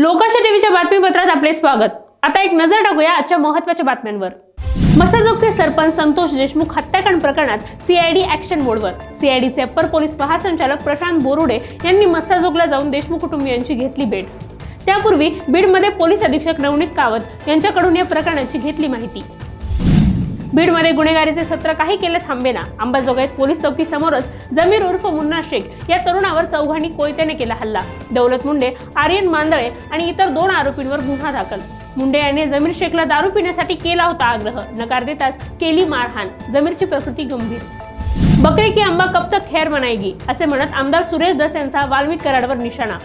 लोकाशा टीव्हीच्या बातमीपत्रात आपले स्वागत. आता एक नजर टाकूया आजच्या महत्त्वाच्या बातम्यांवर. मसाजोगचे सरपंच संतोष देशमुख हत्याकांड प्रकरणात सीआयडी ऍक्शन मोडवर. सीआयडीचे अप्पर पोलीस महासंचालक प्रशांत बोरुडे यांनी मस्साजोगला जाऊन देशमुख कुटुंबियांची घेतली भेट. त्यापूर्वी बीडमध्ये पोलीस अधीक्षक नवनीत कावत यांच्याकडून या प्रकरणाची घेतली माहिती. बीडमध्ये गुन्हेगारीचे सत्र काही केले थांबेना. अंबाजोगाईत पोलीस चौकी समोरच जमीर उर्फ मुन्ना शेख या तरुणावर चौघांनी कोयत्याने केला हल्ला. दौलत मुंडे आर्यन मांदळे आणि इतर दोन आरोपींवर गुन्हा दाखल. मुंडे यांनी जमीर शेखला दारू पिण्यासाठी केला होता आग्रह. नकार देताच केली मारहाण. जमीरची प्रकृती गंभीर. बकरी की आंबा कब तक खैर बनाएगी? असे म्हणत आमदार सुरेश धस यांचा वाल्मिक कराडवर निशाणा.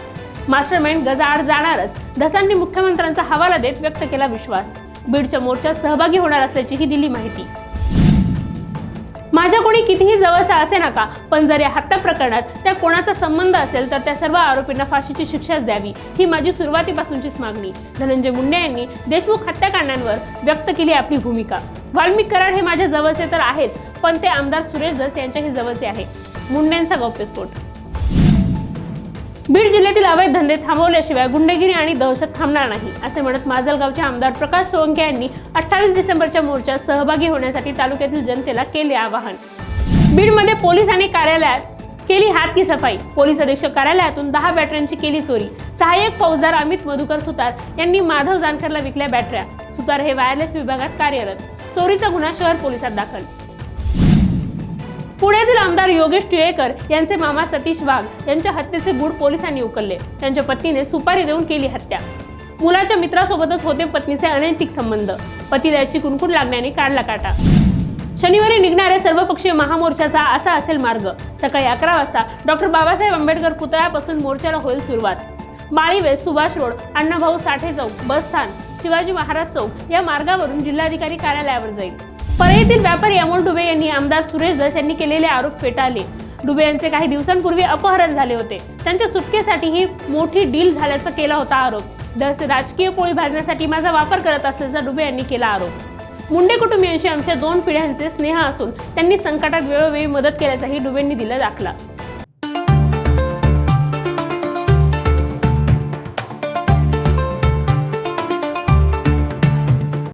मास्टरमाइंड गजाआड जाणारच. धसांनी मुख्यमंत्र्यांचा हवाला देत व्यक्त केला विश्वास. बीडच्या मोर्चात सहभागी होणार असल्याचीही दिली माहिती. माझ्या कोणी कितीही जवळचा असे नका पण जर या हत्या प्रकरणात त्या कोणाचा संबंध असेल तर त्या सर्व आरोपींना फाशीची शिक्षाच द्यावी ही माझी सुरुवातीपासूनचीच मागणी. धनंजय मुंडे यांनी देशमुख हत्याकांडांवर व्यक्त केली आपली भूमिका. वाल्मिक कराड हे माझ्या जवळचे तर आहेच पण ते आमदार सुरेश दस यांच्याही जवळचे आहे. मुंडेंचा गौप्यस्फोट. बीड जिल्ह्यातील अवैध धंदे थांबवल्याशिवाय गुंडगिरी आणि दहशत थांबणार नाही असे म्हणत माजलगावचे आमदार प्रकाश सोळंके यांनी अठ्ठावीस डिसेंबरच्या मोर्चात सहभागी होण्यासाठी तालुक्यातील जनतेला केले आवाहन. बीडमध्ये पोलीस आणि कार्यालयात केली हात की सफाई. पोलीस अधीक्षक कार्यालयातून दहा बॅटऱ्यांची केली चोरी. सहाय्यक फौजदार अमित मधुकर सुतार यांनी माधव जानकरला विकल्या बॅटऱ्या. सुतार हे वायरलेस विभागात कार्यरत. चोरीचा गुन्हा शहर पोलिसात दाखल. पुण्यातील आमदार योगेश टिळेकर यांचे मामा सतीश वाघ यांच्या हत्येचे गूढ पोलिसांनी उकलले. त्यांच्या पत्नीने सुपारी देऊन केली हत्या. मुलाच्या मित्रासोबतच होते पत्नीचे अनैतिक संबंध. पतिदायाची कुणकुण लागण्याने काढला काटा. शनिवारी निघणाऱ्या सर्वपक्षीय महामोर्चाचा असा असेल मार्ग. सकाळी अकरा वाजता डॉक्टर बाबासाहेब आंबेडकर पुतळ्यापासून मोर्चाला होईल सुरुवात. माळीवे सुभाष रोड अण्णाभाऊ साठे चौक बसस्थान शिवाजी महाराज चौक या मार्गावरून जिल्हाधिकारी कार्यालयावर जाईल. परळीतील व्यापारी अमोल डुबे यांनी आमदार सुरेश दस यांनी केलेले आरोप फेटाळले. डुबे यांचे काही दिवसांपूर्वी अपहरण झाले होते. त्यांच्या सुटकेसाठी ही मोठी डील झाल्याचा केला होता आरोप. दस राजकीय पोळी भाजण्यासाठी माझा वापर करत असल्याचा डुबे यांनी केला आरोप. मुंडे कुटुंबियांशी आमच्या दोन पिढ्यांचे स्नेह असून त्यांनी संकटात वेळोवेळी मदत केल्याचाही डुबेंनी दिला दाखला.